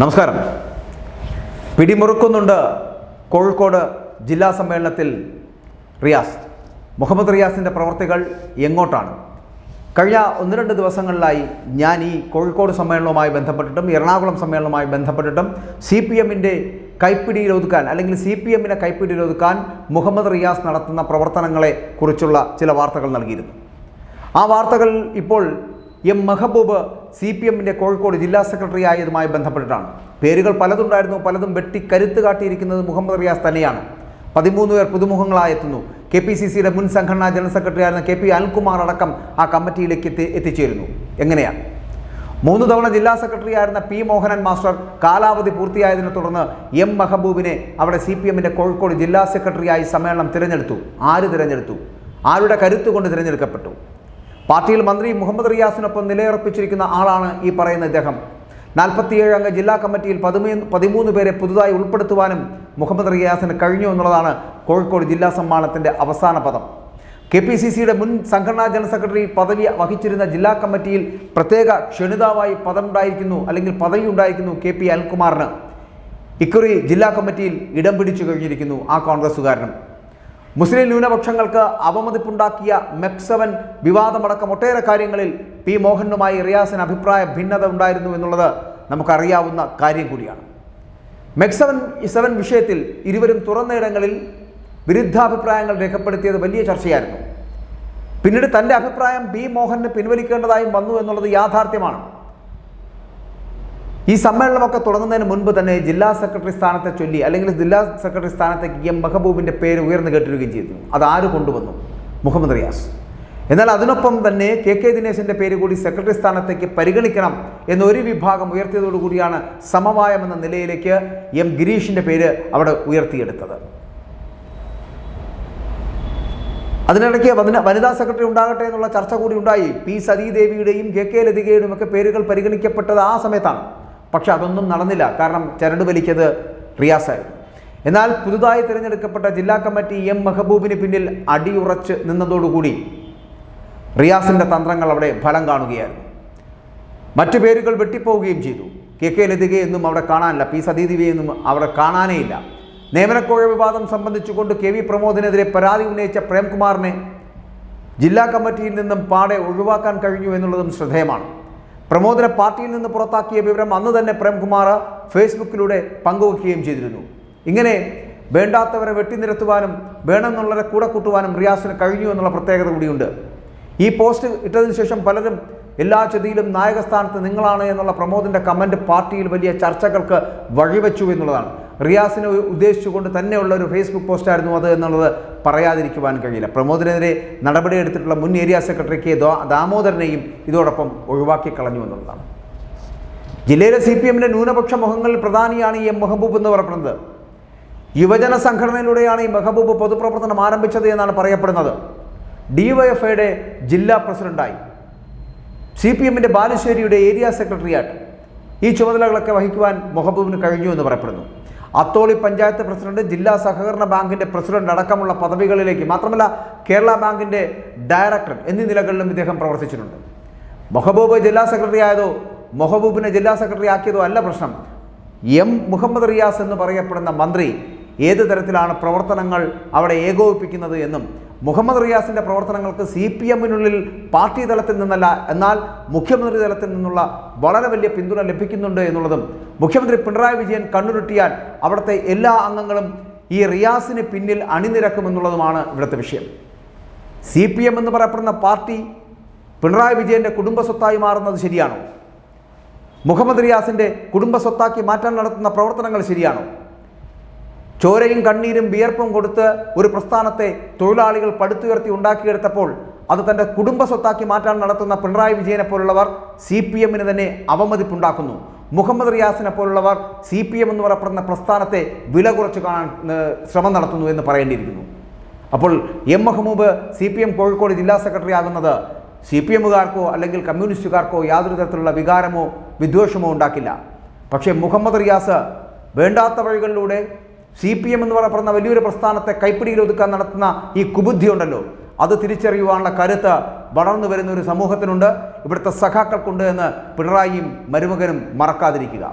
നമസ്കാരം. പിടിമുറുക്കുന്നുണ്ട് കോഴിക്കോട് ജില്ലാ സമ്മേളനത്തിൽ റിയാസ്. മുഹമ്മദ് റിയാസിന്റെ പ്രവർത്തികൾ എങ്ങോട്ടാണ്? കഴിഞ്ഞ ഒന്ന് രണ്ട് ദിവസങ്ങളിലായി ഞാൻ ഈ കോഴിക്കോട് സമ്മേളനവുമായി ബന്ധപ്പെട്ടിട്ടും എറണാകുളം സമ്മേളനവുമായി ബന്ധപ്പെട്ടിട്ടും സി പി എമ്മിന്റെ കൈപ്പിടിയിൽ ഒതുക്കാൻ അല്ലെങ്കിൽ സി പി എമ്മിനെ കൈപ്പിടിയിൽ ഒതുക്കാൻ മുഹമ്മദ് റിയാസ് നടത്തുന്ന പ്രവർത്തനങ്ങളെ കുറിച്ചുള്ള ചില വാർത്തകൾ നൽകിയിരുന്നു. ആ വാർത്തകൾ ഇപ്പോൾ എം മെഹബൂബ് സി പി എമ്മിന്റെ കോഴിക്കോട് ജില്ലാ സെക്രട്ടറി ആയതുമായി ബന്ധപ്പെട്ടിട്ടാണ്. പേരുകൾ പലതുണ്ടായിരുന്നു പലതും വെട്ടി കരുത്ത് കാട്ടിയിരിക്കുന്നത് മുഹമ്മദ് റിയാസ് തന്നെയാണ്. പതിമൂന്ന് പേർ പുതുമുഖങ്ങളായെത്തുന്നു കെ പി സി സിയുടെ മുൻ സംഘടനാ ജനറൽ സെക്രട്ടറി ആയിരുന്ന കെ പി അനിൽകുമാർ അടക്കം ആ കമ്മിറ്റിയിലേക്ക് എത്തി എത്തിച്ചേരുന്നു. എങ്ങനെയാണ് മൂന്ന് തവണ ജില്ലാ സെക്രട്ടറി ആയിരുന്ന പി മോഹനൻ മാസ്റ്റർ കാലാവധി പൂർത്തിയായതിനെ തുടർന്ന് എം മെഹബൂബിനെ അവിടെ സി പി എമ്മിന്റെ കോഴിക്കോട് ജില്ലാ സെക്രട്ടറിയായി സമ്മേളനം തിരഞ്ഞെടുത്തു. ആര് തിരഞ്ഞെടുത്തു? ആരുടെ കരുത്തുകൊണ്ട് തിരഞ്ഞെടുക്കപ്പെട്ടു? പാർട്ടിയിൽ മന്ത്രി മുഹമ്മദ് റിയാസിനൊപ്പം നിലയുറപ്പിച്ചിരിക്കുന്ന ആളാണ് ഈ പറയുന്ന ഇദ്ദേഹം. നാൽപ്പത്തിയേഴ് അംഗ ജില്ലാ കമ്മിറ്റിയിൽ പതിമൂന്ന് പതിമൂന്ന് പേരെ പുതുതായി ഉൾപ്പെടുത്തുവാനും മുഹമ്മദ് റിയാസിന് കഴിഞ്ഞു എന്നുള്ളതാണ് കോഴിക്കോട് ജില്ലാ സമ്മാനത്തിന്റെ അവസാന പദം. കെ പി സി സിയുടെ മുൻ സംഘടനാ ജനറൽ സെക്രട്ടറി പദവി വഹിച്ചിരുന്ന ജില്ലാ കമ്മിറ്റിയിൽ പ്രത്യേക ക്ഷണിതാവായി പദം ഉണ്ടായിരിക്കുന്നു അല്ലെങ്കിൽ പദവി ഉണ്ടായിരിക്കുന്നു കെ പി അനിൽകുമാറിന്. ഇക്കുറി ജില്ലാ കമ്മിറ്റിയിൽ ഇടം പിടിച്ചു കഴിഞ്ഞിരിക്കുന്നു ആ കോൺഗ്രസ്സുകാരനും. മുസ്ലിം ന്യൂനപക്ഷങ്ങൾക്ക് അവമതിപ്പുണ്ടാക്കിയ മെക്സവൻ വിവാദമടക്കം ഒട്ടേറെ കാര്യങ്ങളിൽ പി മോഹനുമായി റിയാസിന് അഭിപ്രായ ഭിന്നത ഉണ്ടായിരുന്നു എന്നുള്ളത് നമുക്കറിയാവുന്ന കാര്യം കൂടിയാണ്. മെക്സവൻ സെവൻ വിഷയത്തിൽ ഇരുവരും തുറന്നയിടങ്ങളിൽ വിരുദ്ധാഭിപ്രായങ്ങൾ രേഖപ്പെടുത്തിയത് വലിയ ചർച്ചയായിരുന്നു. പിന്നീട് തന്റെ അഭിപ്രായം പി മോഹന് പിൻവലിക്കേണ്ടതായും വന്നു എന്നുള്ളത് യാഥാർത്ഥ്യമാണ്. ഈ സമ്മേളനമൊക്കെ തുടങ്ങുന്നതിന് മുൻപ് തന്നെ ജില്ലാ സെക്രട്ടറി സ്ഥാനത്തെ ചൊല്ലി അല്ലെങ്കിൽ ജില്ലാ സെക്രട്ടറി സ്ഥാനത്തേക്ക് എം മെഹബൂബിന്റെ പേര് ഉയർന്നു കേട്ടിരിക്കുകയും ചെയ്തു. അത് ആര് കൊണ്ടുവന്നു? മുഹമ്മദ് റിയാസ്. എന്നാൽ അതിനൊപ്പം തന്നെ കെ കെ ദിനേശിന്റെ പേര് കൂടി സെക്രട്ടറി സ്ഥാനത്തേക്ക് പരിഗണിക്കണം എന്നൊരു വിഭാഗം ഉയർത്തിയതോടുകൂടിയാണ് സമവായം എന്ന നിലയിലേക്ക് എം ഗിരീഷിന്റെ പേര് അവിടെ ഉയർത്തിയെടുത്തത്. അതിനിടയ്ക്ക് വനിത സെക്രട്ടറി ഉണ്ടാകട്ടെ എന്നുള്ള ചർച്ച കൂടി ഉണ്ടായി. പി സതീദേവിയുടെയും കെ കെ ലതികയുടെയും ഒക്കെ പേരുകൾ പരിഗണിക്കപ്പെട്ടത് ആ സമയത്താണ്. പക്ഷെ അതൊന്നും നടന്നില്ല. കാരണം ചരട് വലിക്കത് റിയാസായിരുന്നു. എന്നാൽ പുതുതായി തിരഞ്ഞെടുക്കപ്പെട്ട ജില്ലാ കമ്മിറ്റി എം മെഹബൂബിന് പിന്നിൽ അടിയുറച്ച് നിന്നതോടുകൂടി റിയാസിന്റെ തന്ത്രങ്ങൾ അവിടെ ഫലം കാണുകയായിരുന്നു. മറ്റു പേരുകൾ വെട്ടിപ്പോവുകയും ചെയ്തു. കെ കെ ലതികയെന്നും അവിടെ കാണാനില്ല. പി സതീദേവിയൊന്നും അവിടെ കാണാനേയില്ല നിയമനക്കോഴ വിവാദം സംബന്ധിച്ചുകൊണ്ട് കെ വി പ്രമോദിനെതിരെ പരാതി ഉന്നയിച്ച പ്രേംകുമാറിനെ ജില്ലാ കമ്മിറ്റിയിൽ നിന്നും പാടെ ഒഴിവാക്കാൻ കഴിഞ്ഞു എന്നുള്ളതും ശ്രദ്ധേയമാണ്. പ്രമോദിനെ പാർട്ടിയിൽ നിന്ന് പുറത്താക്കിയ വിവരം അന്ന് തന്നെ പ്രേംകുമാർ ഫേസ്ബുക്കിലൂടെ പങ്കുവയ്ക്കുകയും ചെയ്തിരുന്നു. ഇങ്ങനെ വേണ്ടാത്തവരെ വെട്ടിനിരത്തുവാനും വേണമെന്നുള്ളവരെ കൂടെ കൂട്ടുവാനും റിയാസിന് കഴിഞ്ഞു എന്നുള്ള പ്രത്യേകത കൂടിയുണ്ട്. ഈ പോസ്റ്റ് ഇട്ടതിന് ശേഷം പലരും എല്ലാ ചതിയിലും നായകസ്ഥാനത്ത് നിങ്ങളാണ് എന്നുള്ള പ്രമോദിന്റെ കമന്റ് പാർട്ടിയിൽ വലിയ ചർച്ചകൾക്ക് വഴിവെച്ചു എന്നുള്ളതാണ്. റിയാസിനെ ഉദ്ദേശിച്ചുകൊണ്ട് തന്നെയുള്ള ഒരു ഫേസ്ബുക്ക് പോസ്റ്റായിരുന്നു അത് എന്നുള്ളത് പറയാതിരിക്കുവാൻ കഴിയില്ല. പ്രമോദിനെതിരെ നടപടിയെടുത്തിട്ടുള്ള മുൻ ഏരിയ സെക്രട്ടറി കെ ദാമോദരനെയും ഇതോടൊപ്പം ഒഴിവാക്കി കളഞ്ഞു എന്നുള്ളതാണ്. ജില്ലയിലെ സി പി എമ്മിന്റെ ന്യൂനപക്ഷ മുഖങ്ങളിൽ പ്രധാനിയാണ് ഈ എം മെഹബൂബ് എന്ന് പറയുന്നത് യുവജന സംഘടനയിലൂടെയാണ് ഈ മെഹബൂബ് പൊതുപ്രവർത്തനം ആരംഭിച്ചത് എന്നാണ് പറയപ്പെടുന്നത്. ഡിവൈഎഫ്ഐയുടെ ജില്ലാ പ്രസിഡന്റായി. സി പി എമ്മിന്റെ ബാലുശ്ശേരിയുടെ ഏരിയ സെക്രട്ടറിയായിട്ട് ഈ ചുമതലകളൊക്കെ വഹിക്കുവാൻ മൊഹബൂബിന് കഴിഞ്ഞു എന്ന് പറയപ്പെടുന്നു. അത്തോളി പഞ്ചായത്ത് പ്രസിഡന്റ് ജില്ലാ സഹകരണ ബാങ്കിന്റെ പ്രസിഡന്റ് അടക്കമുള്ള പദവികളിലേക്ക് മാത്രമല്ല കേരള ബാങ്കിന്റെ ഡയറക്ടർ എന്നീ നിലകളിലും ഇദ്ദേഹം പ്രവർത്തിച്ചിട്ടുണ്ട്. മൊഹബൂബ് ജില്ലാ സെക്രട്ടറി ആയതോ മൊഹബൂബിനെ ജില്ലാ സെക്രട്ടറി ആക്കിയതോ അല്ല പ്രശ്നം. എം മുഹമ്മദ് റിയാസ് എന്ന് പറയപ്പെടുന്ന മന്ത്രി ഏത് തരത്തിലാണ് പ്രവർത്തനങ്ങൾ അവിടെ ഏകോപിപ്പിക്കുന്നത് എന്നും മുഹമ്മദ് റിയാസിന്റെ പ്രവർത്തനങ്ങൾക്ക് സി പി എമ്മിനുള്ളിൽ പാർട്ടി തലത്തിൽ നിന്നല്ല എന്നാൽ മുഖ്യമന്ത്രി തലത്തിൽ നിന്നുള്ള വളരെ വലിയ പിന്തുണ ലഭിക്കുന്നുണ്ട് എന്നുള്ളതും മുഖ്യമന്ത്രി പിണറായി വിജയൻ കണ്ണുരുട്ടിയാൽ അവിടുത്തെ എല്ലാ അംഗങ്ങളും ഈ റിയാസിന് പിന്നിൽ അണിനിരക്കുമെന്നുള്ളതുമാണ് ഇവിടുത്തെ വിഷയം. സി പി എം എന്ന് പറയപ്പെടുന്ന പാർട്ടി പിണറായി വിജയന്റെ കുടുംബ സ്വത്തായി മാറുന്നത് ശരിയാണോ? മുഹമ്മദ് റിയാസിന്റെ കുടുംബ സ്വത്താക്കി മാറ്റാൻ നടത്തുന്ന പ്രവർത്തനങ്ങൾ ശരിയാണോ? ചോരയും കണ്ണീരും വിയർപ്പും കൊടുത്ത് ഒരു പ്രസ്ഥാനത്തെ തൊഴിലാളികൾ പടുത്തുയർത്തി ഉണ്ടാക്കിയെടുത്തപ്പോൾ അത് തന്റെ കുടുംബ സ്വത്താക്കി മാറ്റാൻ നടത്തുന്ന പിണറായി വിജയനെ പോലുള്ളവർ സി പി എമ്മിന് തന്നെ അവമതിപ്പുണ്ടാക്കുന്നു. മുഹമ്മദ് റിയാസിനെ പോലുള്ളവർ സി പി എം എന്ന് പറയപ്പെടുന്ന പ്രസ്ഥാനത്തെ വില കുറച്ച് കാണാൻ ശ്രമം നടത്തുന്നു എന്ന് പറയേണ്ടിയിരിക്കുന്നു. അപ്പോൾ M Mehboob C P M Kozhikode ജില്ലാ സെക്രട്ടറി ആകുന്നത് സി പി എമ്മുകാർക്കോ അല്ലെങ്കിൽ കമ്മ്യൂണിസ്റ്റുകാർക്കോ യാതൊരു തരത്തിലുള്ള വികാരമോ വിദ്വേഷമോ ഉണ്ടാക്കില്ല. പക്ഷേ മുഹമ്മദ് റിയാസ് വേണ്ടാത്ത വഴികളിലൂടെ സി പി എം എന്ന് പറയപ്പെടുന്ന വലിയൊരു പ്രസ്ഥാനത്തെ കൈപ്പിടിയിൽ ഒതുക്കാൻ നടത്തുന്ന ഈ കുബുദ്ധി ഉണ്ടല്ലോ അത് തിരിച്ചറിയുവാനുള്ള കരുത്ത് വളർന്നു വരുന്ന ഒരു സമൂഹത്തിനുണ്ട്. ഇവിടുത്തെ സഖാക്കൾക്കുണ്ട് എന്ന് പിണറായിയും മരുമകനും മറക്കാതിരിക്കുക.